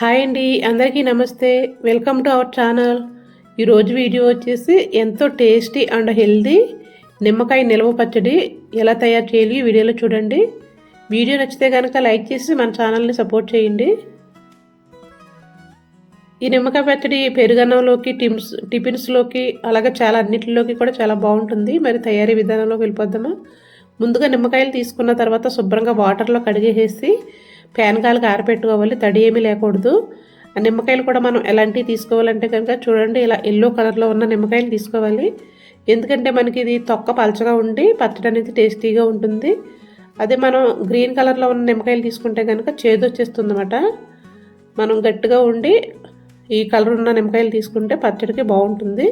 Hi అండి అందరికీ నమస్తే. Welcome to our channel. ఈరోజు వీడియో వచ్చేసి ఎంతో టేస్టీ అండ్ హెల్దీ నిమ్మకాయ నిల్వ పచ్చడి ఎలా తయారు చేయాలి ఈ వీడియోలో చూడండి. వీడియో నచ్చితే కనుక లైక్ చేసి మన ఛానల్ని సపోర్ట్ చేయండి. ఈ నిమ్మకాయ పచ్చడి పెరుగన్నంలోకి టిమ్స్ టిఫిన్స్లోకి అలాగే చాలా అన్నిటిలోకి కూడా చాలా బాగుంటుంది. మరి తయారీ విధానంలోకి వెళ్ళిపోద్దామా ముందుగా నిమ్మకాయలు తీసుకున్న తర్వాత శుభ్రంగా వాటర్లో కడిగేసేసి ఫ్యాన్ కాలుకి ఆరపెట్టుకోవాలి తడి ఏమీ లేకూడదు. ఆ నిమ్మకాయలు కూడా మనం ఎలాంటివి తీసుకోవాలంటే కనుక చూడండి ఇలా ఎల్లో కలర్లో ఉన్న నిమ్మకాయలు తీసుకోవాలి. ఎందుకంటే మనకి ఇది తొక్క పలచగా ఉండి పచ్చడి అనేది టేస్టీగా ఉంటుంది. అదే మనం గ్రీన్ కలర్లో ఉన్న నిమ్మకాయలు తీసుకుంటే కనుక చేదు వచ్చేస్తుంది అనమాట మనం గట్టిగా ఉండి ఈ కలర్ ఉన్న నిమ్మకాయలు తీసుకుంటే పచ్చడికి బాగుంటుంది.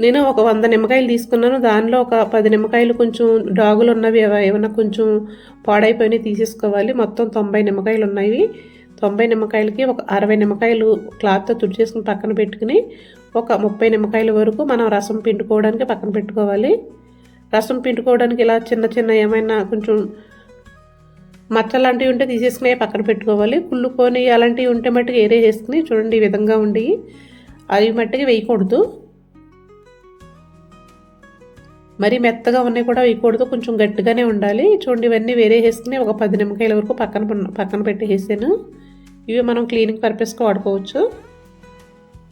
నేను ఒక వంద నిమ్మకాయలు తీసుకున్నాను. దానిలో ఒక పది నిమ్మకాయలు కొంచెం డాగులు ఉన్నవి ఏమైనా కొంచెం పాడైపోయినవి తీసేసుకోవాలి. మొత్తం తొంభై నిమ్మకాయలు ఉన్నాయి. తొంభై నిమ్మకాయలకి ఒక అరవై నిమ్మకాయలు క్లాత్తో తుడిచేసుకుని పక్కన పెట్టుకుని ఒక ముప్పై నిమ్మకాయల వరకు మనం రసం పిండుకోవడానికి పక్కన పెట్టుకోవాలి. రసం పిండుకోవడానికి ఇలా చిన్న చిన్న ఏమైనా కొంచెం మచ్చ లాంటివి ఉంటే తీసేసుకుని పక్కన పెట్టుకోవాలి. కుళ్ళుకొని అలాంటివి ఉంటే మట్టుకు ఏరే చేసుకుని చూడండి ఈ విధంగా ఉండి. అవి మట్టుకు వేయకూడదు. మరి మెత్తగా ఉన్నాయి కూడా వేయకూడదు. కొంచెం గట్టిగానే ఉండాలి. చూడండి ఇవన్నీ వేరే వేసుకుని ఒక పది నిమ్మకాయల వరకు పక్కన పక్కన పెట్టి వేసాను. ఇవి మనం క్లీనింగ్ పర్పస్కి వాడుకోవచ్చు.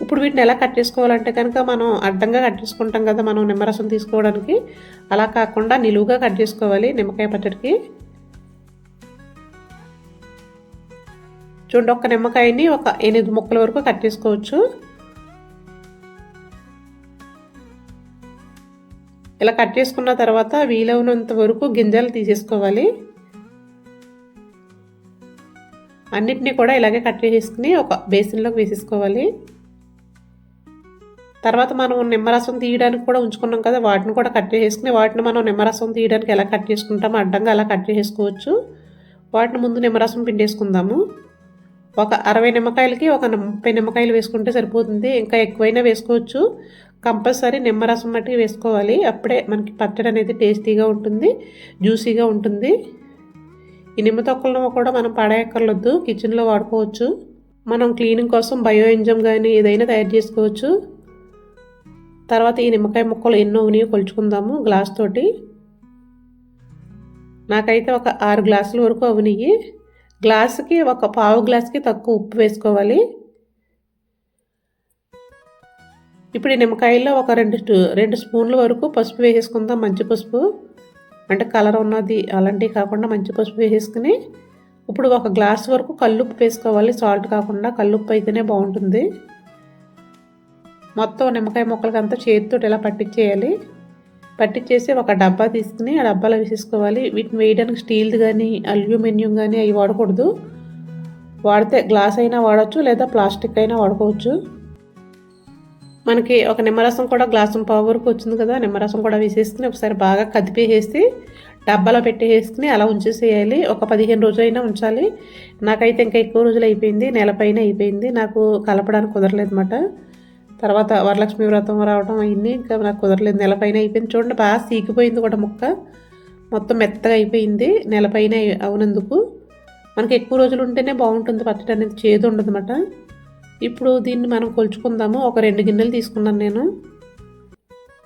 ఇప్పుడు వీటిని ఎలా కట్ చేసుకోవాలంటే కనుక మనం అడ్డంగా కట్ చేసుకుంటాం కదా మనం నిమ్మరసం తీసుకోవడానికి. అలా కాకుండా నిలువుగా కట్ చేసుకోవాలి నిమ్మకాయ పచ్చడికి. చూడండి ఒక్క నిమ్మకాయని ఒక ఎనిమిది ముక్కల వరకు కట్ చేసుకోవచ్చు. ఇలా కట్ చేసుకున్న తర్వాత వీలైనంత వరకు గింజలు తీసేసుకోవాలి. అన్నిటినీ కూడా ఇలాగే కట్ చేసుకుని ఒక బేసిన్లోకి వేసేసుకోవాలి. తర్వాత మనం నిమ్మరసం తీయడానికి కూడా ఉంచుకున్నాం కదా వాటిని కూడా కట్ చేసుకుని వాటిని మనం నిమ్మరసం తీయడానికి ఎలా కట్ చేసుకుంటామో అడ్డంగా అలా కట్ చేసుకోవచ్చు. వాటిని ముందు నిమ్మరసం పిండేసుకుందాము. ఒక అరవై నిమ్మకాయలకి ఒక ముప్పై నిమ్మకాయలు వేసుకుంటే సరిపోతుంది ఇంకా ఎక్కువైనా వేసుకోవచ్చు. కంపల్సరీ నిమ్మరసం మట్టి వేసుకోవాలి. అప్పుడే మనకి పచ్చడి అనేది టేస్టీగా ఉంటుంది జ్యూసీగా ఉంటుంది. ఈ నిమ్మ తొక్కలను కూడా మనం పడేయక్కర్లొద్దు కిచెన్లో వాడుకోవచ్చు. మనం క్లీనింగ్ కోసం బయో ఎంజమ్ కానీ ఏదైనా తయారు చేసుకోవచ్చు. తర్వాత ఈ నిమ్మకాయ ముక్కలు ఎన్నో ఉన్నాయో కొలుచుకుందాము గ్లాస్ తోటి. నాకైతే ఒక ఆరు గ్లాసుల వరకు అవనియ్యి. గ్లాసుకి ఒక పావు గ్లాస్కి తక్కువ ఉప్పు వేసుకోవాలి. ఇప్పుడు ఈ నిమ్మకాయల్లో ఒక రెండు రెండు స్పూన్ల వరకు పసుపు వేసేసుకుందాం. మంచి పసుపు. అంటే కలర్ ఉన్నది అలాంటివి కాకుండా మంచి పసుపు వేసేసుకుని ఇప్పుడు ఒక గ్లాస్ వరకు కల్లుప్పు వేసుకోవాలి. సాల్ట్ కాకుండా కల్లుప్పు అయితేనే బాగుంటుంది. మొత్తం నిమ్మకాయ ముక్కలకి అంతా చేతితో ఇలా పట్టించేయాలి పట్టించేసి ఒక డబ్బా తీసుకుని ఆ డబ్బాలో వేసేసుకోవాలి. వీటిని వేయడానికి స్టీల్ది కానీ అల్యూమినియం కానీ అవి వాడకూడదు. వాడితే గ్లాస్ అయినా వాడచ్చు లేదా ప్లాస్టిక్ అయినా వాడుకోవచ్చు. మనకి ఒక నిమ్మరసం కూడా గ్లాసు పావు వరకు వచ్చింది కదా నిమ్మరసం కూడా వేసేసుకుని ఒకసారి బాగా కదిపేసేసి డబ్బాలో పెట్టేసుకుని అలా ఉంచేసేయాలి. ఒక పదిహేను రోజులైనా ఉంచాలి. నాకైతే ఇంకా ఎక్కువ రోజులు అయిపోయింది. నెలపైన అయిపోయింది. నాకు కలపడానికి కుదరలేదు అనమాట తర్వాత వరలక్ష్మి వ్రతం రావడం అయింది ఇంకా నాకు కుదరలేదు. నెలపైన అయిపోయింది. చూడండి బాగా సీకిపోయింది కూడా ముక్క. మొత్తం మెత్తగా అయిపోయింది. నెలపైన అవునందుకు. మనకి ఎక్కువ రోజులు ఉంటేనే బాగుంటుంది. పచ్చడి అనేది చేదు ఉండదు అనమాట ఇప్పుడు దీన్ని మనం కొలుచుకుందాము. ఒక రెండు గిన్నెలు తీసుకున్నాను నేను.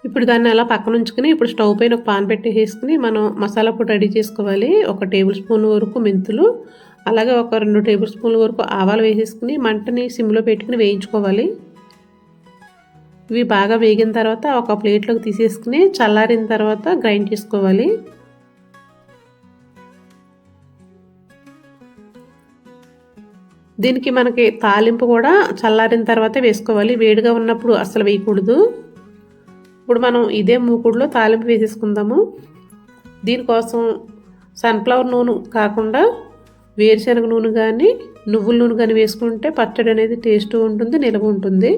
ఇప్పుడు దాన్ని అలా పక్కన ఉంచుకుని ఇప్పుడు స్టవ్ పైన ఒక పాన్ పెట్టి వేసుకుని మనం మసాలా పొడి రెడీ చేసుకోవాలి. ఒక టేబుల్ స్పూన్ వరకు మెంతులు అలాగే ఒక రెండు టేబుల్ స్పూన్ల వరకు ఆవాలు వేసేసుకుని మంటని సిమ్లో పెట్టుకుని వేయించుకోవాలి. ఇవి బాగా వేగిన తర్వాత ఒక ప్లేట్లోకి తీసేసుకుని చల్లారిన తర్వాత గ్రైండ్ చేసుకోవాలి. దీనికి మనకి తాలింపు కూడా చల్లారిన తర్వాత వేసుకోవాలి. వేడిగా ఉన్నప్పుడు అసలు వేయకూడదు. ఇప్పుడు మనం ఇదే మూకుడులో తాలింపు వేసేసుకుందాము. దీనికోసం సన్ఫ్లవర్ నూనె కాకుండా వేరుశనగ నూనె కానీ నువ్వుల నూనె కానీ వేసుకుంటే పచ్చడి అనేది టేస్ట్ ఉంటుంది నిలవ ఉంటుంది.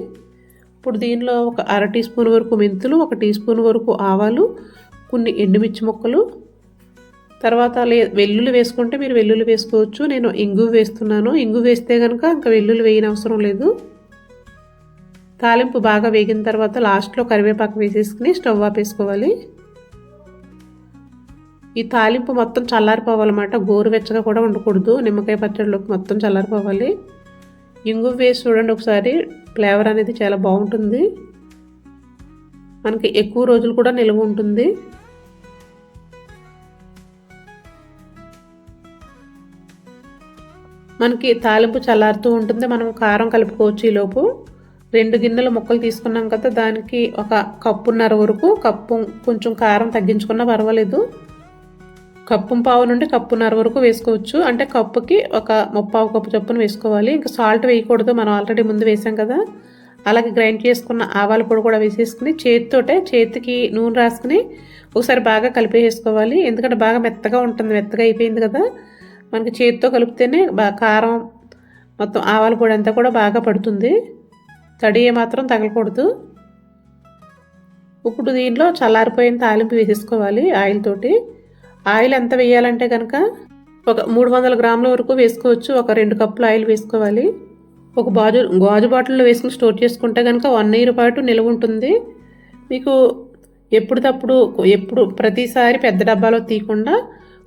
ఇప్పుడు దీనిలో ఒక అర టీ స్పూన్ వరకు మెంతులు ఒక టీ స్పూన్ వరకు ఆవాలు కొన్ని ఎండుమిర్చి ముక్కలు తర్వాత లే వెల్లుల్లి వేసుకుంటే మీరు వెల్లుల్లి వేసుకోవచ్చు. నేను ఇంగు వేస్తున్నాను. ఇంగు వేస్తే కనుక ఇంకా వెల్లుల్లి వేయని అవసరం లేదు. తాలింపు బాగా వేగిన తర్వాత లాస్ట్లో కరివేపాకు వేసేసుకుని స్టవ్ ఆపేసుకోవాలి ఈ తాలింపు మొత్తం చల్లారిపోవాలన్నమాట. గోరువెచ్చగా కూడా ఉండకూడదు నిమ్మకాయ పచ్చడిలోకి మొత్తం చల్లారిపోవాలి. ఇంగు వేసి చూడండి ఒకసారి. ఫ్లేవర్ అనేది చాలా బాగుంటుంది. మనకి ఎక్కువ రోజులు కూడా నిల్వ ఉంటుంది. మనకి తాలింపు చల్లారుతూ ఉంటుంది. మనం కారం కలుపుకోవచ్చు ఈలోపు రెండు గిన్నెల ముక్కలు తీసుకున్నాం కదా దానికి ఒక కప్పున్నర వరకు కప్పు కొంచెం కారం తగ్గించుకున్నా పర్వాలేదు. కప్పు పావు నుండి కప్పున్నర వరకు వేసుకోవచ్చు. అంటే కప్పుకి ఒక ముప్పావు కప్పు చొప్పున వేసుకోవాలి. ఇంకా సాల్ట్ వేయకూడదు మనం ఆల్రెడీ ముందు వేసాం కదా. అలాగే గ్రైండ్ చేసుకున్న ఆవాల పొడి కూడా వేసేసుకుని చేతితోటే చేతికి నూనె రాసుకుని ఒకసారి బాగా కలిపేసుకోవాలి. ఎందుకంటే బాగా మెత్తగా ఉంటుంది మెత్తగా అయిపోయింది కదా. మనకి చేతితో కలిపితేనే బాగా కారం మొత్తం ఆవాల పొడి అంతా కూడా బాగా పడుతుంది. తడి మాత్రం తగలకూడదు. ఇప్పుడు దీనిలో చల్లారిపోయిన తాలింపు వేసేసుకోవాలి ఆయిల్ తోటి. ఆయిల్ ఎంత వేయాలంటే కనుక ఒక మూడు వందల గ్రాముల వరకు వేసుకోవచ్చు. ఒక రెండు కప్పులు ఆయిల్ వేసుకోవాలి. ఒక బాజు గాజు బాటిల్లో వేసుకుని స్టోర్ చేసుకుంటే కనుక వన్ ఇయర్ పాటు నిల్వ ఉంటుంది. మీకు ఎప్పుడు తప్పుడు ఎప్పుడు ప్రతిసారి పెద్ద డబ్బాలో తీయకుండా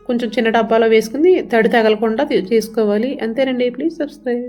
కొంచెం చిన్న డబ్బాలో వేసుకుని తడి తగలకుండా చేసుకోవాలి అంతేనండి ప్లీజ్ సబ్స్క్రైబ్.